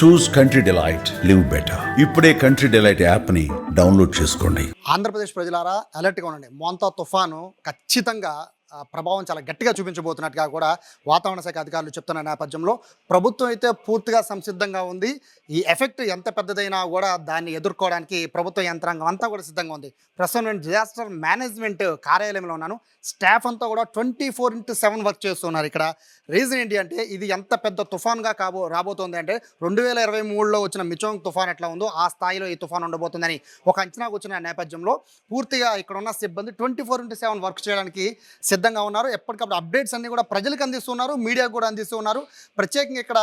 Choose Country Delight live better ఇప్పుడే country delight యాప్ని download చేసుకోండి. ఆంధ్రప్రదేశ్ ప్రజలారా అలర్ట్గా ఉండండి. మోంతా తుఫాను ఖచ్చితంగా ప్రభావం చాలా గట్టిగా చూపించబోతున్నట్టుగా కూడా వాతావరణ శాఖ అధికారులు చెప్తున్న నేపథ్యంలో ప్రభుత్వం అయితే పూర్తిగా సంసిద్ధంగా ఉంది. ఈ ఎఫెక్ట్ ఎంత పెద్దదైనా కూడా దాన్ని ఎదుర్కోవడానికి ప్రభుత్వ యంత్రాంగం అంతా కూడా సిద్ధంగా ఉంది. ప్రస్తుతం నేను డిజాస్టర్ మేనేజ్మెంట్ కార్యాలయంలో ఉన్నాను. స్టాఫ్ అంతా కూడా twenty four into seven work చేస్తున్నారు ఇక్కడ. రీజన్ ఏంటి అంటే ఇది ఎంత పెద్ద తుఫాన్గా కాబో రాబోతోంది అంటే రెండు వేల ఇరవై మూడులో వచ్చిన మిచోంగ్ తుఫాన్ ఎట్లా ఉందో ఆ స్థాయిలో ఈ తుఫాన్ ఉండబోతుందని ఒక అంచనాకు వచ్చిన నేపథ్యంలో పూర్తిగా ఇక్కడ ఉన్న సిబ్బంది twenty four into seven work చేయడానికి సిద్ధంగా ఉన్నారు. ఎప్పటికప్పుడు అప్డేట్స్ అన్నీ కూడా ప్రజలకు అందిస్తున్నారు మీడియాకు కూడా అందిస్తున్నారు. ప్రత్యేకంగా ఇక్కడ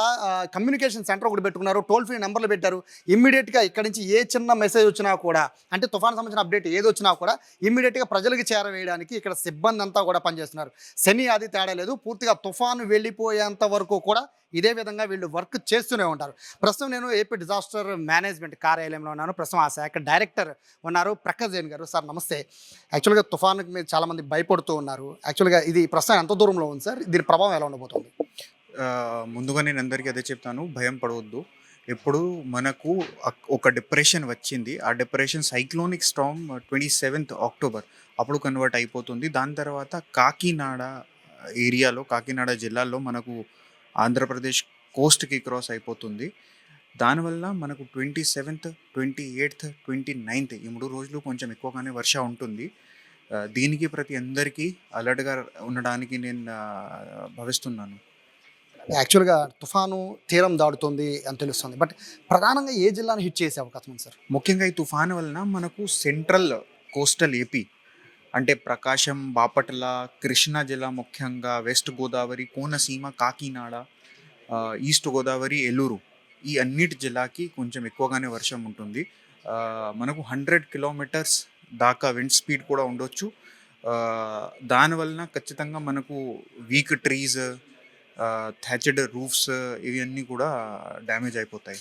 కమ్యూనికేషన్ సెంటర్ ఒకటి పెట్టుకున్నారు. టోల్ ఫ్రీ నెంబర్లు పెట్టారు. ఇమ్మీడియట్గా ఇక్కడ నుంచి ఏ చిన్న మెసేజ్ వచ్చినా కూడా అంటే తుఫాన్ సంబంధించిన అప్డేట్ ఏది వచ్చినా కూడా ఇమ్మీడియట్గా ప్రజలకు చేరవేయడానికి ఇక్కడ సిబ్బంది అంతా కూడా పనిచేస్తున్నారు. శని అది తేడా లేదు. పూర్తిగా తుఫాను వెళ్ళిపోయేంత వరకు కూడా ఇదే విధంగా వీళ్ళు వర్క్ చేస్తూనే ఉంటారు. ప్రస్తుతం నేను ఏపీ డిజాస్టర్ మేనేజ్మెంట్ కార్యాలయంలో ఉన్నాను. ప్రస్తుతం ఆ శాఖ డైరెక్టర్ ఉన్నారు. ప్రకాష్ జైన్ గారు. సార్ నమస్తే. యాక్చువల్గా తుఫానుకి మీరు చాలామంది భయపడుతూ ఉన్నారు. యాక్చువల్గా ఇది ప్రస్తుతం ఎంత దూరంలో ఉంది సార్. దీని ప్రభావం ఎలా ఉండబోతుంది? ముందుగా నేను అందరికీ అదే చెప్తాను. భయం పడవద్దు. ఎప్పుడు మనకు ఒక డిప్రెషన్ వచ్చింది. ఆ depression cyclonic storm twenty seventh October అప్పుడు కన్వర్ట్ అయిపోతుంది. దాని తర్వాత కాకినాడ ఏరియాలో కాకినాడ జిల్లాలో మనకు ఆంధ్రప్రదేశ్ కోస్ట్కి క్రాస్ అయిపోతుంది. దానివల్ల మనకు twenty seventh twenty eighth twenty ninth ఈ మూడు రోజులు కొంచెం ఎక్కువగానే వర్ష ఉంటుంది. దీనికి ప్రతి అందరికీ అలర్ట్గా ఉండడానికి నేను భావిస్తున్నాను. యాక్చువల్గా తుఫాను తీరం దాడుతుంది అని తెలుస్తుంది. బట్ ప్రధానంగా ఏ జిల్లాను హిట్ చేసే అవకాశం ఉంది సార్? ముఖ్యంగా ఈ తుఫాను వలన మనకు సెంట్రల్ కోస్టల్ ఏపీ అంటే ప్రకాశం బాపట్ల కృష్ణా జిల్లా ముఖ్యంగా వెస్ట్ గోదావరి కోనసీమ కాకినాడ ఈస్ట్ గోదావరి ఏలూరు ఈ అన్నిటి జిల్లాకి కొంచెం ఎక్కువగానే వర్షం ఉంటుంది. మనకు హండ్రెడ్ కిలోమీటర్స్ దాకా విండ్ స్పీడ్ కూడా ఉండొచ్చు. దానివలన ఖచ్చితంగా మనకు వీక్ ట్రీస్ థ్యాచెడ్ రూఫ్స్ ఇవన్నీ కూడా డ్యామేజ్ అయిపోతాయి.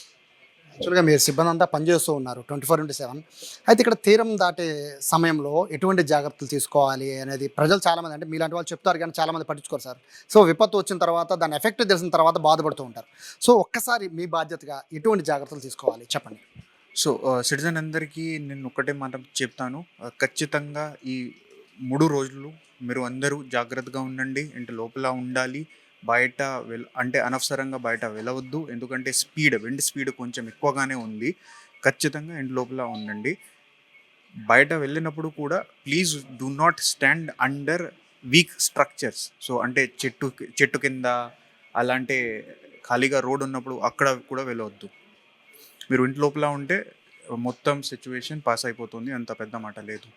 యాక్చువల్గా మీరు సిబ్బంది అంతా పనిచేస్తూ ఉన్నారు ట్వంటీ ఫోర్ ఇంటూ సెవెన్. అయితే ఇక్కడ తీరం దాటే సమయంలో ఎటువంటి జాగ్రత్తలు తీసుకోవాలి అనేది ప్రజలు చాలామంది అంటే మీలాంటి వాళ్ళు చెప్తారు కానీ చాలామంది పట్టించుకోరు సార్. సో విపత్తు వచ్చిన తర్వాత దాని ఎఫెక్ట్ తెలిసిన తర్వాత బాధపడుతూ ఉంటారు. సో ఒక్కసారి మీ బాధ్యతగా ఎటువంటి జాగ్రత్తలు తీసుకోవాలి? చెప్పండి. సో సిటిజన్ అందరికీ నేను ఒక్కటే మాట చెప్తాను ఖచ్చితంగా ఈ మూడు రోజులు మీరు అందరూ జాగ్రత్తగా ఉండండి. ఇంటి లోపల ఉండాలి. బయట వెల్ అంటే అనవసరంగా బయట వెళ్ళవద్దు ఎందుకంటే స్పీడ్ విండ్ స్పీడ్ కొంచెం ఎక్కువగానే ఉంది. ఖచ్చితంగా ఇంటి లోపల ఉండండి. బయట వెళ్ళినప్పుడు కూడా please do not stand under weak structures. So అంటే చెట్టు చెట్టు కింద అలాంటి ఖాళీగా రోడ్ ఉన్నప్పుడు అక్కడ కూడా వెళ్ళవద్దు. మీరు ఇంటి లోపల ఉంటే మొత్తం సిచ్యువేషన్ పాస్ అయిపోతుంది అంత పెద్ద మాట లేదు.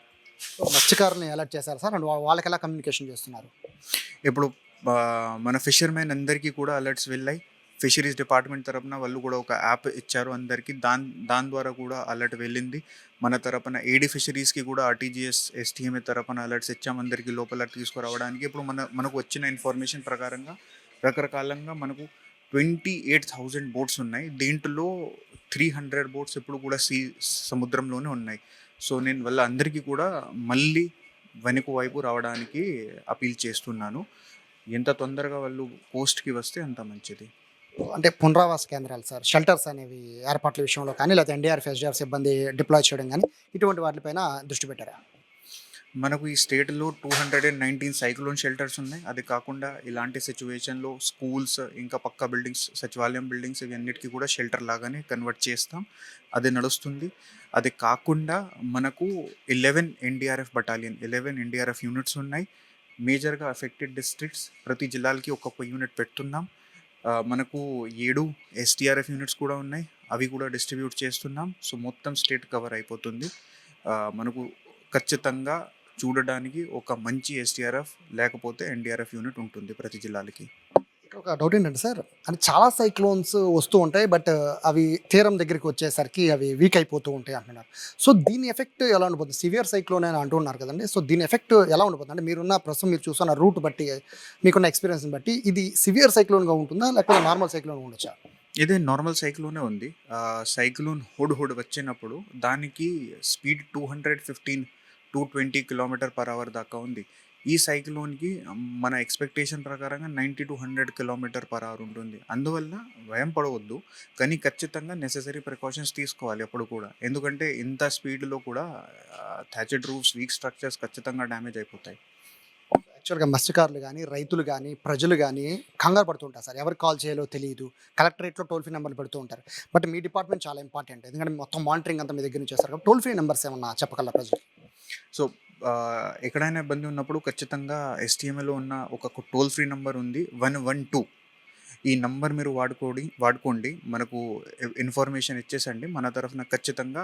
సో మత్స్యకారుని అలర్ట్ చేశారు సార్? అండ్ వాళ్ళకి ఎలా కమ్యూనికేషన్ చేస్తున్నారు? ఇప్పుడు మన ఫిషర్మెన్ అందరికీ కూడా అలర్ట్స్ వెళ్ళాయి. ఫిషరీస్ డిపార్ట్మెంట్ తరపున వాళ్ళు కూడా ఒక యాప్ ఇచ్చారు అందరికీ. దాని దాని ద్వారా కూడా అలర్ట్ వెళ్ళింది. మన తరపున ఏడి ఫిషరీస్కి కూడా ఆర్టీజీఎస్ ఎస్టీఎంఏ తరపున అలర్ట్స్ ఇచ్చాం అందరికీ లోపల తీసుకురావడానికి. ఇప్పుడు మన మనకు వచ్చిన ఇన్ఫర్మేషన్ ప్రకారంగా రకరకాలంగా మనకు ట్వంటీ ఎయిట్ థౌజండ్ బోట్స్ ఉన్నాయి. దీంట్లో త్రీ హండ్రెడ్ బోట్స్ ఎప్పుడు కూడా సీ సముద్రంలోనే ఉన్నాయి. సో నేను వాళ్ళ అందరికీ కూడా మళ్ళీ వెనుక వైపు రావడానికి అపీల్ చేస్తున్నాను. ఎంత తొందరగా వాళ్ళు కోస్ట్కి వస్తే అంత మంచిది. అంటే పునరావాస కేంద్రాలు సార్ షెల్టర్స్ అనేవి ఏర్పాట్ల విషయంలో కానీ లేదా ఎన్డీఆర్ఎఫ్ ఎస్డీఆర్ఎఫ్ సిబ్బంది డిప్లాయ్ చేయడం కానీ ఇటువంటి వాటిపైన దృష్టి పెట్టారా? మనకు ఈ స్టేట్లో two hundred and nineteen cyclone shelters ఉన్నాయి. అది కాకుండా ఇలాంటి సిచ్యువేషన్లో స్కూల్స్ ఇంకా పక్క బిల్డింగ్స్ సచివాలయం బిల్డింగ్స్ ఇవన్నిటికీ కూడా షెల్టర్ లాగానే కన్వర్ట్ చేస్తాం. అది నడుస్తుంది. అది కాకుండా మనకు eleven NDRF battalion eleven NDRF units ఉన్నాయి. మేజర్గా అఫెక్టెడ్ డిస్ట్రిక్ట్స్ ప్రతి జిల్లాలకి ఒక్కొక్క యూనిట్ పెడుతున్నాం. మనకు ఏడు ఎస్టీఆర్ఎఫ్ యూనిట్స్ కూడా ఉన్నాయి. అవి కూడా డిస్ట్రిబ్యూట్ చేస్తున్నాం. సో మొత్తం స్టేట్ కవర్ అయిపోతుంది. మనకు ఖచ్చితంగా చూడడానికి ఒక మంచి ఎస్టీఆర్ఎఫ్ లేకపోతే ఎన్డీఆర్ఎఫ్ యూనిట్ ఉంటుంది ప్రతి జిల్లాలకి. ఇక్కడ ఒక డౌట్ ఏంటంటే సార్ అంటే చాలా సైక్లోన్స్ వస్తూ ఉంటాయి బట్ అవి తీరం దగ్గరికి వచ్చేసరికి అవి వీక్ అయిపోతూ ఉంటాయి అంటున్నారు. సో దీని ఎఫెక్ట్ ఎలా ఉండిపోతుంది? సివియర్ సైక్లోన్ అని అంటున్నారు కదండి. సో దీని ఎఫెక్ట్ ఎలా ఉండిపోతుంది? అంటే మీరున్న ప్రస్తుతం మీరు చూస్తున్న రూట్ బట్టి మీకున్న ఎక్స్పీరియన్స్ని బట్టి ఇది సివియర్ సైక్లోన్గా ఉంటుందా లేకపోతే నార్మల్ సైక్లోన్ ఉండొచ్చా? ఇదే నార్మల్ సైక్లోనే ఉంది. సైక్లోన్ హుడ్ హుడ్ వచ్చినప్పుడు దానికి speed two hundred fifteen two twenty kilometre per hour దాకా ఉంది. ఈ సైక్లోన్కి మన ఎక్స్పెక్టేషన్ ప్రకారంగా ninety to hundred kilometre per hour ఉంటుంది. అందువల్ల భయం పడవద్దు. కానీ ఖచ్చితంగా నెససరీ ప్రికాషన్స్ తీసుకోవాలి ఎప్పుడు కూడా. ఎందుకంటే ఇంత స్పీడ్లో కూడా థ్యాచెడ్ రూఫ్స్ వీక్ స్ట్రక్చర్స్ ఖచ్చితంగా డ్యామేజ్ అయిపోతాయి. యాక్చువల్గా మత్స్యకారులు కానీ రైతులు కానీ ప్రజలు కానీ కంగారు పడుతుంటారు సార్. ఎవరికి కాల్ చేయాలో తెలియదు. కలెక్టరేట్లో టోల్ ఫ్రీ నెంబర్లు పెడుతూ ఉంటారు. బట్ మీ డిపార్ట్మెంట్ చాలా ఇంపార్టెంట్ ఎందుకంటే మొత్తం మానిటరింగ్ అంతా మీ దగ్గర నుంచి చేస్తారు టోల్ ఫ్రీ నెంబర్స్ ఏమన్నా చెప్పగలరా ప్రజలు? సో ఎక్కడైనా ఇబ్బంది ఉన్నప్పుడు ఖచ్చితంగా ఎస్టీఎంఏలో ఉన్న ఒక టోల్ ఫ్రీ నెంబర్ ఉంది. One one two. ఈ నంబర్ మీరు వాడుకోడి వాడుకోండి. మనకు ఇన్ఫర్మేషన్ ఇచ్చేసండి. మన తరఫున ఖచ్చితంగా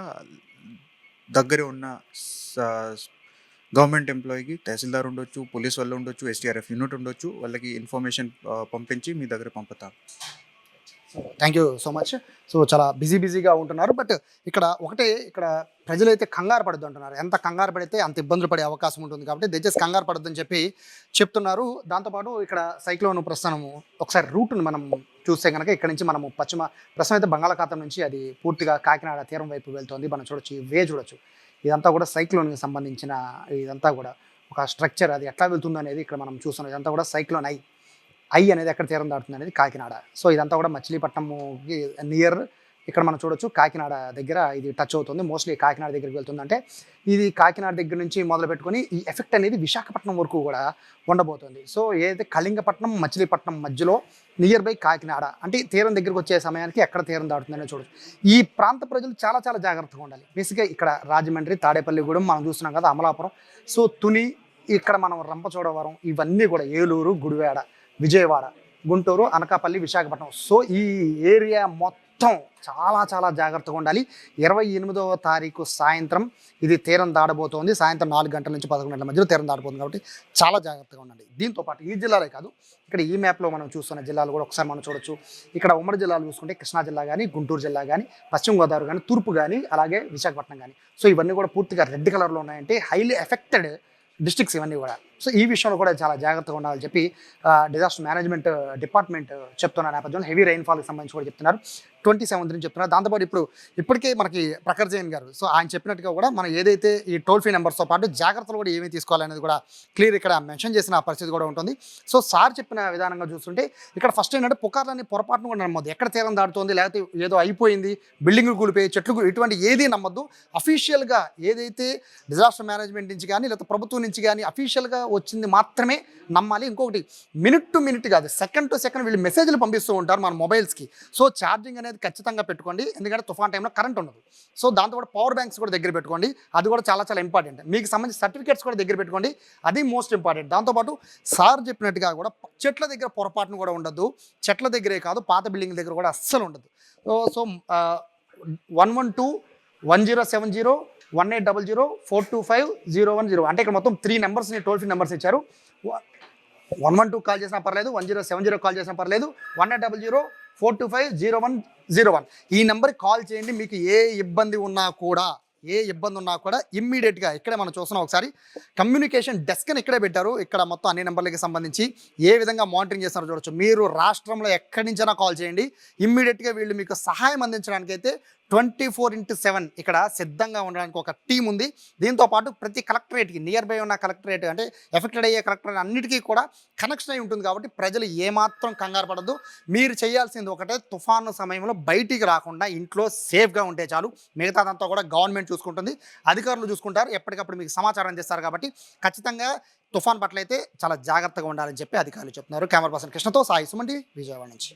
దగ్గరే ఉన్న గవర్నమెంట్ ఎంప్లాయీకి తహసీల్దార్ ఉండొచ్చు పోలీస్ వాళ్ళు ఉండొచ్చు ఎస్టీఆర్ఎఫ్ యూనిట్ ఉండొచ్చు వాళ్ళకి ఇన్ఫర్మేషన్ పంపించి మీ దగ్గర పంపుతాం. Thank you so much so చాలా బిజీ బిజీగా ఉంటున్నారు. బట్ ఇక్కడ ఒకటే ఇక్కడ ప్రజలైతే కంగారు పడద్దు అంటున్నారు. ఎంత కంగారు పడితే అంత ఇబ్బందులు పడే అవకాశం ఉంటుంది కాబట్టి దయచేసి కంగారు పడద్దని చెప్పి చెప్తున్నారు. దాంతోపాటు ఇక్కడ సైక్లోన్ ప్రస్థానము ఒకసారి రూట్ను మనం చూస్తే కనుక ఇక్కడ నుంచి మనము పశ్చిమ ప్రస్తుతం అయితే బంగాళాఖాతం నుంచి అది పూర్తిగా కాకినాడ తీరం వైపు వెళ్తుంది. మనం చూడొచ్చు వే చూడొచ్చు. ఇదంతా కూడా సైక్లోన్కి సంబంధించిన ఇదంతా కూడా ఒక స్ట్రక్చర్ అది ఎట్లా వెళ్తుందో అనేది ఇక్కడ మనం చూస్తున్నాం. ఇదంతా కూడా సైక్లోన్ అయి ఐ అనేది ఎక్కడ తీరం దాటుతుంది అనేది కాకినాడ. సో ఇదంతా కూడా మచిలీపట్నంకి నియర్ ఇక్కడ మనం చూడొచ్చు. కాకినాడ దగ్గర ఇది టచ్ అవుతుంది. మోస్ట్లీ కాకినాడ దగ్గరికి వెళ్తుందంటే ఇది కాకినాడ దగ్గర నుంచి మొదలు పెట్టుకొని ఈ ఎఫెక్ట్ అనేది విశాఖపట్నం వరకు కూడా ఉండబోతుంది. సో ఏదైతే కళింగపట్నం మచిలీపట్నం మధ్యలో నియర్ బై కాకినాడ అంటే తీరం దగ్గరికి వచ్చే సమయానికి ఎక్కడ తీరం దాటుతుందనే చూడొచ్చు. ఈ ప్రాంత ప్రజలు చాలా చాలా జాగ్రత్తగా ఉండాలి. బేసిక్గా ఇక్కడ రాజమండ్రి తాడేపల్లిగూడెం మనం చూస్తున్నాం కదా అమలాపురం. సో తుని ఇక్కడ మనం రంపచోడవరం ఇవన్నీ కూడా ఏలూరు గుడివాడ విజయవాడ గుంటూరు అనకాపల్లి విశాఖపట్నం. సో ఈ ఏరియా మొత్తం చాలా చాలా జాగ్రత్తగా ఉండాలి. ఇరవై ఎనిమిదవ తారీఖు సాయంత్రం ఇది తీరం దాడబోతోంది సాయంత్రం నాలుగు గంటల నుంచి పదకొండు గంటల మధ్యలో తీరం దాడబోతుంది కాబట్టి చాలా జాగ్రత్తగా ఉండండి దీంతో పాటు ఈ జిల్లాలే కాదు ఇక్కడ ఈ మ్యాప్లో మనం చూస్తున్న జిల్లాలు కూడా ఒకసారి మనం చూడొచ్చు. ఇక్కడ ఉమ్మడి జిల్లాలు చూసుకుంటే కృష్ణా జిల్లా కానీ గుంటూరు జిల్లా కానీ పశ్చిమ గోదావరి కానీ తూర్పు కానీ అలాగే విశాఖపట్నం కానీ సో ఇవన్నీ కూడా పూర్తిగా రెడ్ కలర్లో ఉన్నాయంటే హైలీ ఎఫెక్టెడ్ డిస్ట్రిక్ట్స్ ఇవన్నీ కూడా. సో ఈ విషయంలో కూడా చాలా జాగ్రత్తగా ఉండాలని చెప్పి డిజాస్టర్ మేనేజ్మెంట్ డిపార్ట్మెంట్ చెప్తున్న నేపథ్యంలో హెవీ రైన్ఫాల్కి సంబంధించి కూడా చెప్తున్నారు. ట్వంటీ సెవెంత్ నుంచి చెప్తున్నారు. దాంతోపాటు ఇప్పుడు ఇప్పటికే మనకి ప్రఖర్ జైన్ గారు సో ఆయన చెప్పినట్టుగా కూడా మనం ఏదైతే ఈ టోల్ ఫ్రీ నెంబర్స్తో పాటు జాగ్రత్తలు కూడా ఏమేమి తీసుకోవాలనేది కూడా క్లియర్ ఇక్కడ మెన్షన్ చేసిన పరిస్థితి కూడా ఉంటుంది. సో సార్ చెప్పిన విధానంగా చూస్తుంటే ఇక్కడ ఫస్ట్ ఏంటంటే పుకార్లని పొరపాటును కూడా నమ్మద్దు. ఎక్కడ తీరం దాటుతోంది లేకపోతే ఏదో అయిపోయింది బిల్డింగ్లు కూలిపోయి చెట్లు ఇటువంటి ఏది నమ్మద్దు. అఫీషియల్గా ఏదైతే డిజాస్టర్ మేనేజ్మెంట్ నుంచి కానీ లేకపోతే ప్రభుత్వం నుంచి కానీ అఫీషియల్గా వచ్చింది మాత్రమే నమ్మాలి. ఇంకొకటి మినిట్ టు మినిట్ కాదు సెకండ్ టు సెకండ్ వీళ్ళు మెసేజ్లు పంపిస్తూ ఉంటారు మన మొబైల్స్కి. సో ఛార్జింగ్ అనేది ఖచ్చితంగా పెట్టుకోండి. ఎందుకంటే తుఫాన్ టైంలో కరెంట్ ఉండదు. సో దాంతో కూడా పవర్ బ్యాంక్స్ కూడా దగ్గర పెట్టుకోండి. అది కూడా చాలా చాలా ఇంపార్టెంట్. మీకు సంబంధించిన సర్టిఫికేట్స్ కూడా దగ్గర పెట్టుకోండి. అది మోస్ట్ ఇంపార్టెంట్. దాంతోపాటు సార్ చెప్పినట్టుగా కూడా చెట్ల దగ్గర పొరపాటును కూడా ఉండదు. చెట్ల దగ్గరే కాదు పాత బిల్డింగ్ దగ్గర కూడా అస్సలు ఉండదు. So one one two one zero seven zero one eight double zero four two five zero one zero అంటే ఇక్కడ మొత్తం త్రీ నెంబర్స్ని టోల్ ఫ్రీ నెంబర్స్ ఇచ్చారు. వన్ వన్ టూ కాల్ చేసినా పర్లేదు one zero seven zero call చేసినా పర్లేదు one eight double zero four two five zero one zero one ఈ నెంబర్కి కాల్ చేయండి మీకు ఏ ఇబ్బంది ఉన్నా కూడా. ఏ ఇబ్బంది ఉన్నా కూడా ఇమ్మీడియట్గా ఇక్కడే మనం చూస్తున్నాం ఒకసారి. కమ్యూనికేషన్ డెస్క్ అని ఇక్కడే పెట్టారు. ఇక్కడ మొత్తం అన్ని నెంబర్లకి సంబంధించి ఏ విధంగా మానిటరింగ్ చేస్తున్నారో చూడొచ్చు. మీరు రాష్ట్రంలో ఎక్కడి నుంచైనా కాల్ చేయండి. ఇమ్మీడియట్గా వీళ్ళు మీకు సహాయం అందించడానికి అయితే ట్వంటీ ఫోర్ ఇంటూ సెవెన్ ఇక్కడ సిద్ధంగా ఉండడానికి ఒక టీం ఉంది. దీంతో పాటు ప్రతి కలెక్టరేట్కి నియర్ బై ఉన్న కలెక్టరేట్ అంటే ఎఫెక్టెడ్ అయ్యే కలెక్టరేట్ అన్నిటికీ కూడా కనెక్షన్ అయి ఉంటుంది కాబట్టి ప్రజలు ఏమాత్రం కంగారు పడద్దు. మీరు చేయాల్సింది ఒకటే తుఫాను సమయంలో బయటికి రాకుండా ఇంట్లో సేఫ్గా ఉంటే చాలు. మిగతాదంతా కూడా గవర్నమెంట్ చూసుకుంటుంది. అధికారులు చూసుకుంటారు. ఎప్పటికప్పుడు మీకు సమాచారం చేస్తారు కాబట్టి ఖచ్చితంగా తుఫాన్ పట్ల అయితే చాలా జాగ్రత్తగా ఉండాలని చెప్పి అధికారులు చెప్తున్నారు. కెమెరా పర్సన్ కృష్ణతో సాయి సుమండి విజయవాడ నుంచి.